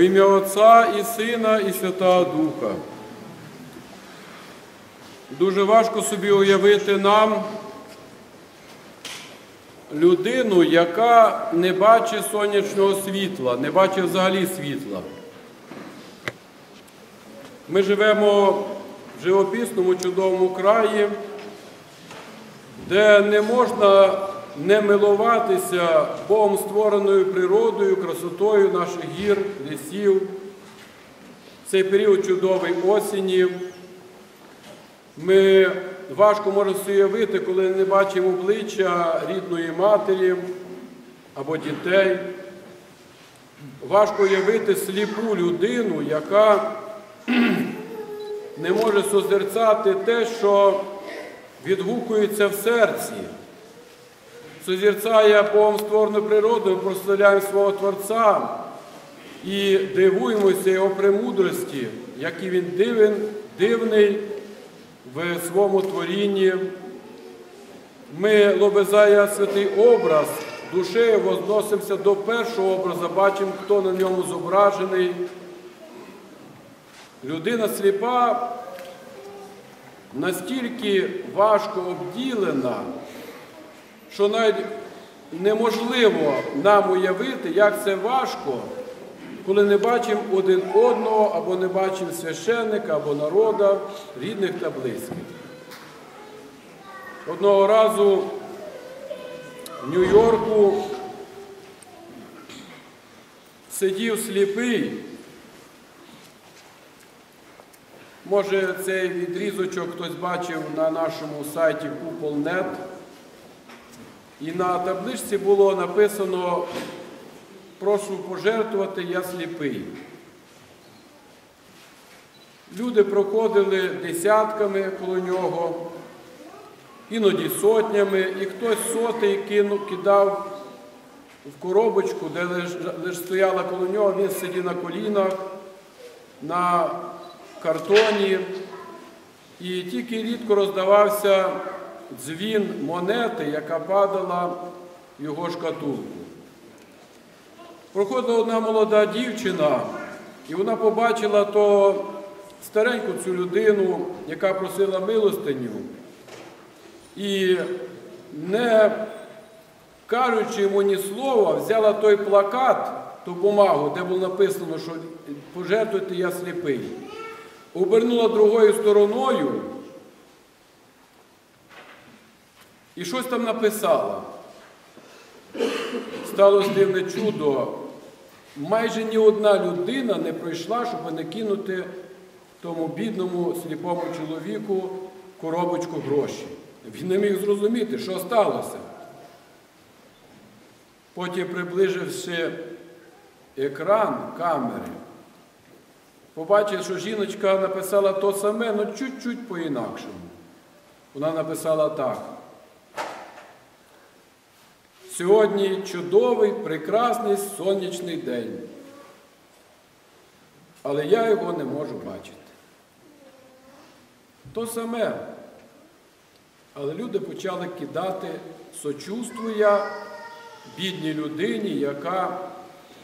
В ім'я Отця і Сина, і Святого Духа. Дуже важко собі уявити нам людину, яка не бачить сонячного світла, не бачить взагалі світла. Ми живемо в живописному чудовому краї, де не можна не милуватися Богом створеною природою, красотою наших гір, лісів. Цей період чудовий осені. Ми важко можемо уявити, коли не бачимо обличчя рідної матері або дітей. Важко уявити сліпу людину, яка не може созерцати те, що відгукується в серці. Созерцає Богом створену природу, прославляємо свого Творця і дивуємося Його премудрості, який він дивен, дивний в своєму творінні. Ми лобезає святий образ, душею возносимося до першого образу, бачимо, хто на ньому зображений. Людина сліпа настільки важко обділена, що навіть неможливо нам уявити, як це важко, коли не бачимо один одного, або не бачимо священника, або народа, рідних та близьких. Одного разу в Нью-Йорку сидів сліпий. Може, цей відрізочок хтось бачив на нашому сайті Купол.нет. І на табличці було написано прошу пожертвувати, я сліпий. Люди проходили десятками коло нього, іноді сотнями, і хтось сотий кинув, кидав в коробочку, де лиш, лиш стояла коло нього, він сидів на колінах, на картоні, і тільки рідко роздавався дзвін монети, яка падала в його шкатулку. Проходила одна молода дівчина, і вона побачила то стареньку цю людину, яка просила милостиню, і не кажучи йому ні слова, взяла той плакат, ту бумагу, де було написано, що пожертвуйте я сліпий, обернула другою стороною і щось там написала. Сталося дивне чудо. Майже ні одна людина не пройшла, щоб не кинути тому бідному сліпому чоловіку коробочку гроші. Він не міг зрозуміти, що сталося. Потім, приближивши екран камери, побачив, що жіночка написала то саме, але чуть-чуть по-інакшому. Вона написала так. Сьогодні чудовий, прекрасний сонячний день. Але я його не можу бачити. То саме. Але люди почали кидати сочувствуя бідній людині, яка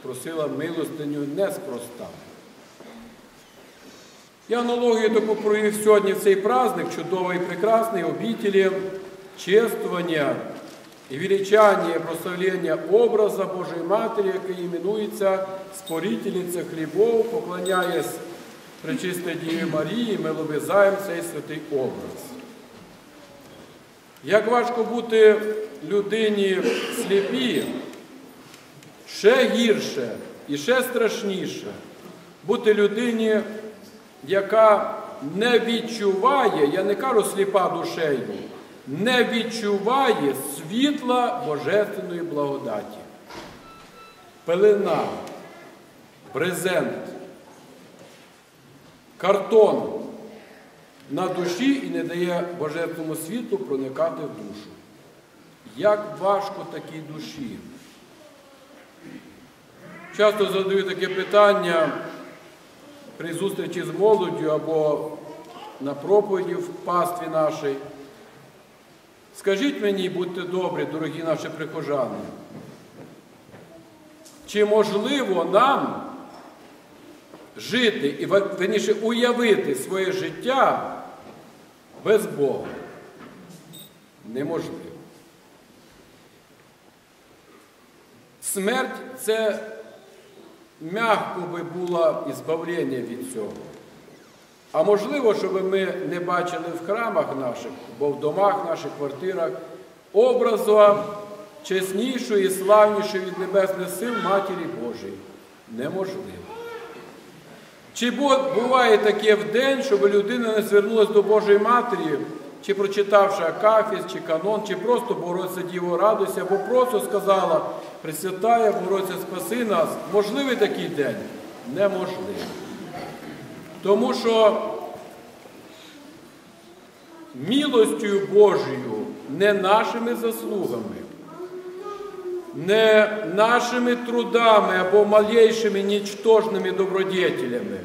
просила милостиню неспроста. Я аналогію таку сьогодні в цей праздник, чудовий, прекрасний, обітелі, чествування і величання і прославлення образа Божої Матері, який іменується Спорительниця хлібов, поклоняясь Пречистій Діві Марії, ми лобизаємо цей святий образ. Як важко бути людині сліпі, ще гірше і ще страшніше бути людині, яка не відчуває, я не кажу сліпа душею, не відчуває світла Божественної благодаті. Пелена, брезент, картон на душі і не дає Божественному світлу проникати в душу. Як важко такій душі. Часто задаю таке питання при зустрічі з молоддю або на проповіді в пастві нашій. Скажіть мені, будьте добрі, дорогі наші прихожани, чи можливо нам жити і верніше уявити своє життя без Бога неможливо. Смерть це м'яко би було ізбавлення від цього. А можливо, щоб ми не бачили в храмах наших, бо в домах наших квартирах образу чеснішої і славнішої від небесних сил Матері Божої. Неможливо. Чи буває таке в день, щоб людина не звернулася до Божої Матері, чи прочитавши Акафіс, чи канон, чи просто Богородиця Діво радуйся, або просто сказала Пресвятая, Богородиця, спаси нас. Можливий такий день? Неможливо. Тому що милостю Божою, не нашими заслугами, не нашими трудами або малейшими нічтожними добродетелями,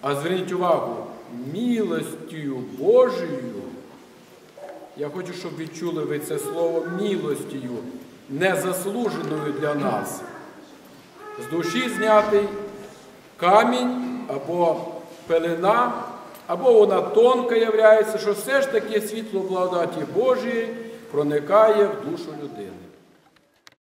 а зверніть увагу, милостю Божою. Я хочу, щоб відчули ви це слово милостю, незаслуженою для нас. З душі знятий камінь або пелена, або вона тонка являється, що все ж таки світло благодаті Божої проникає в душу людини.